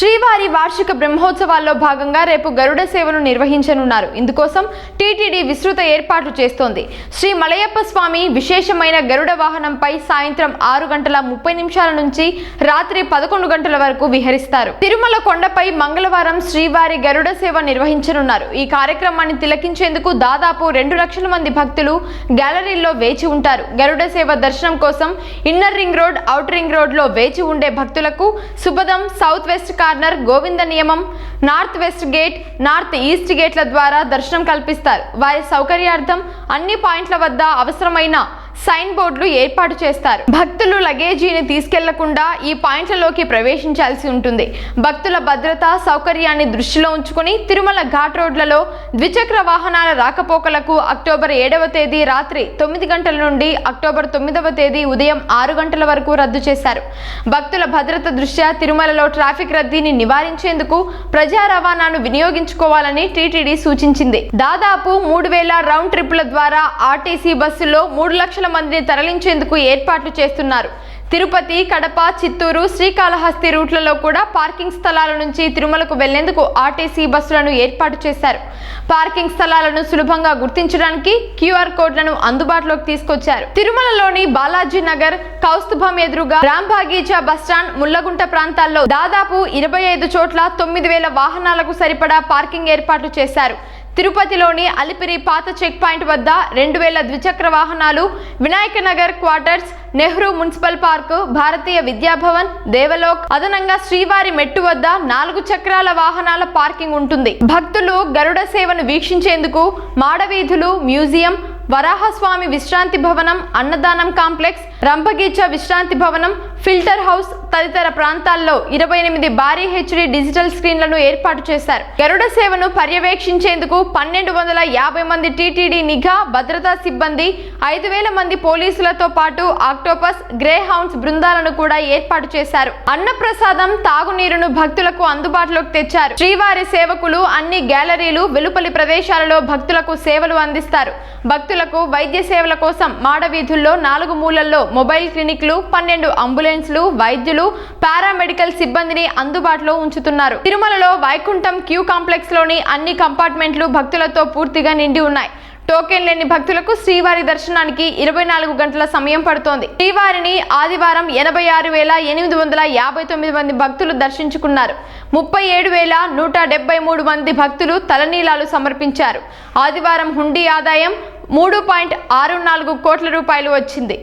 శ్రీవారి వార్షిక బ్రహ్మోత్సవాల్లో భాగంగా రేపు గరుడ సేవను నిర్వహించనున్నారు. ఇందుకోసం టీటీడీ విస్తృత ఏర్పాట్లు చేస్తోంది. శ్రీ మలయప్ప స్వామి విశేషమైన గరుడ వాహనంపై సాయంత్రం ఆరు గంటల ముప్పై నిమిషాల నుంచి రాత్రి పదకొండు గంటల వరకు విహరిస్తారు. తిరుమల కొండపై మంగళవారం శ్రీవారి గరుడ సేవ నిర్వహించనున్నారు. ఈ కార్యక్రమాన్ని తిలకించేందుకు దాదాపు రెండు లక్షల మంది భక్తులు గ్యాలరీల్లో వేచి ఉంటారు. గరుడ సేవ దర్శనం కోసం inner ring road out ring రోడ్లో వేచి ఉండే భక్తులకు సుభదం సౌత్ వెస్ట్ కార్నర్ గోవింద నియమం north west gate north east గేట్ల ద్వారా దర్శనం కల్పిస్తారు. వారి సౌకర్యార్థం అన్ని పాయింట్ల వద్ద అవసరమైన సైన్ బోర్డులు ఏర్పాటు చేస్తారు. భక్తులు లగేజీని తీసుకెళ్ళకుండా ఈ పాయింట్లలోకి ప్రవేశించాల్సి ఉంటుంది. భక్తుల భద్రత సౌకర్యాన్ని దృష్టిలో ఉంచుకుని తిరుమల ఘాట్ రోడ్లలో ద్విచక్ర వాహనాల రాకపోకలకు అక్టోబర్ ఏడవ తేదీ రాత్రి తొమ్మిది గంటల నుండి అక్టోబర్ తొమ్మిదవ తేదీ ఉదయం ఆరు గంటల వరకు రద్దు చేశారు. భక్తుల భద్రత దృష్ట్యా తిరుమలలో ట్రాఫిక్ రద్దీని నివారించేందుకు ప్రజా రవాణాను వినియోగించుకోవాలని టీటీడీ సూచించింది. దాదాపు మూడు వేల రౌండ్ ట్రిప్పుల ద్వారా ఆర్టీసీ బస్సుల్లో మూడు లక్షల మందిని తరలించేందుకు ఏర్పాట్లు చేస్తున్నారు. తిరుపతి కడప చిత్తూరు శ్రీకాళహస్తి రూట్లలో కూడా పార్కింగ్ స్థలాల నుంచి తిరుమలకు వెళ్ళేందుకు ఆర్టీసీ బస్సులను ఏర్పాటు చేశారు. పార్కింగ్ స్థలాలను సులభంగా గుర్తించడానికి క్యూఆర్ కోడ్లను అందుబాటులోకి తీసుకొచ్చారు. తిరుమలలోని బాలాజీ నగర్ కౌస్తుభం ఎదురుగా రాంబాగీచా బస్టాండ్ ముల్లగుంట ప్రాంతాల్లో దాదాపు ఇరవై ఐదు చోట్ల తొమ్మిది వేల వాహనాలకు సరిపడా పార్కింగ్ ఏర్పాట్లు చేశారు. తిరుపతిలోని అలిపిరి పాత చెక్ పాయింట్ వద్ద రెండు వేల ద్విచక్ర వాహనాలు Vinayaka Nagar quarters Nehru municipal park Bharatiya Vidya Bhavan Devlok అదనంగా శ్రీవారి మెట్టు వద్ద నాలుగు చక్రాల వాహనాల పార్కింగ్ ఉంటుంది. భక్తులు గరుడ సేవను వీక్షించేందుకు మాడవీధులు మ్యూజియం వరాహస్వామి విశ్రాంతి భవనం అన్నదానం కాంప్లెక్స్ రంపగీచ విశ్రాంతి భవనం ఫిల్టర్ హౌస్ తదితర ప్రాంతాల్లో ఇరవై ఎనిమిది భారీ హెచ్డి డిజిటల్ స్క్రీన్లను ఏర్పాటు చేశారు. గరుడ సేవను పర్యవేక్షించేందుకు పన్నెండు వందల యాభై మంది టీటీడీ నిఘా భద్రతా సిబ్బంది ఐదు వేల మంది పోలీసులతో పాటు ఆక్టోపస్ గ్రే హౌన్స్ బృందాలను కూడా ఏర్పాటు చేశారు. అన్నప్రసాదం తాగునీరును భక్తులకు అందుబాటులోకి తెచ్చారు. శ్రీవారి సేవకులు అన్ని గ్యాలరీలు వెలుపలి ప్రదేశాలలో భక్తులకు సేవలు అందిస్తారు. భక్తులకు వైద్య సేవల కోసం మాడవీధుల్లో నాలుగు మూలల్లో మొబైల్ క్లినిక్లు పన్నెండు అంబులెన్స్లు వైద్యులు పారామెడికల్ సిబ్బందిని అందుబాటులో ఉంచుతున్నారు. తిరుమలలో వైకుంఠం క్యూ కాంప్లెక్స్లోని అన్ని కంపార్ట్మెంట్లు భక్తులతో పూర్తిగా నిండి ఉన్నాయి. టోకెన్ లేని భక్తులకు శ్రీవారి దర్శనానికి ఇరవై నాలుగు గంటల సమయం పడుతోంది. శ్రీవారిని ఆదివారం ఎనభై ఆరు వేల ఎనిమిది వందల యాభై తొమ్మిది మంది భక్తులు దర్శించుకున్నారు. ముప్పై ఏడు వేల నూట డెబ్బై మూడు మంది భక్తులు తలనీలాలు సమర్పించారు. ఆదివారం హుండీ ఆదాయం మూడు పాయింట్ ఆరు నాలుగు కోట్ల రూపాయలు వచ్చింది.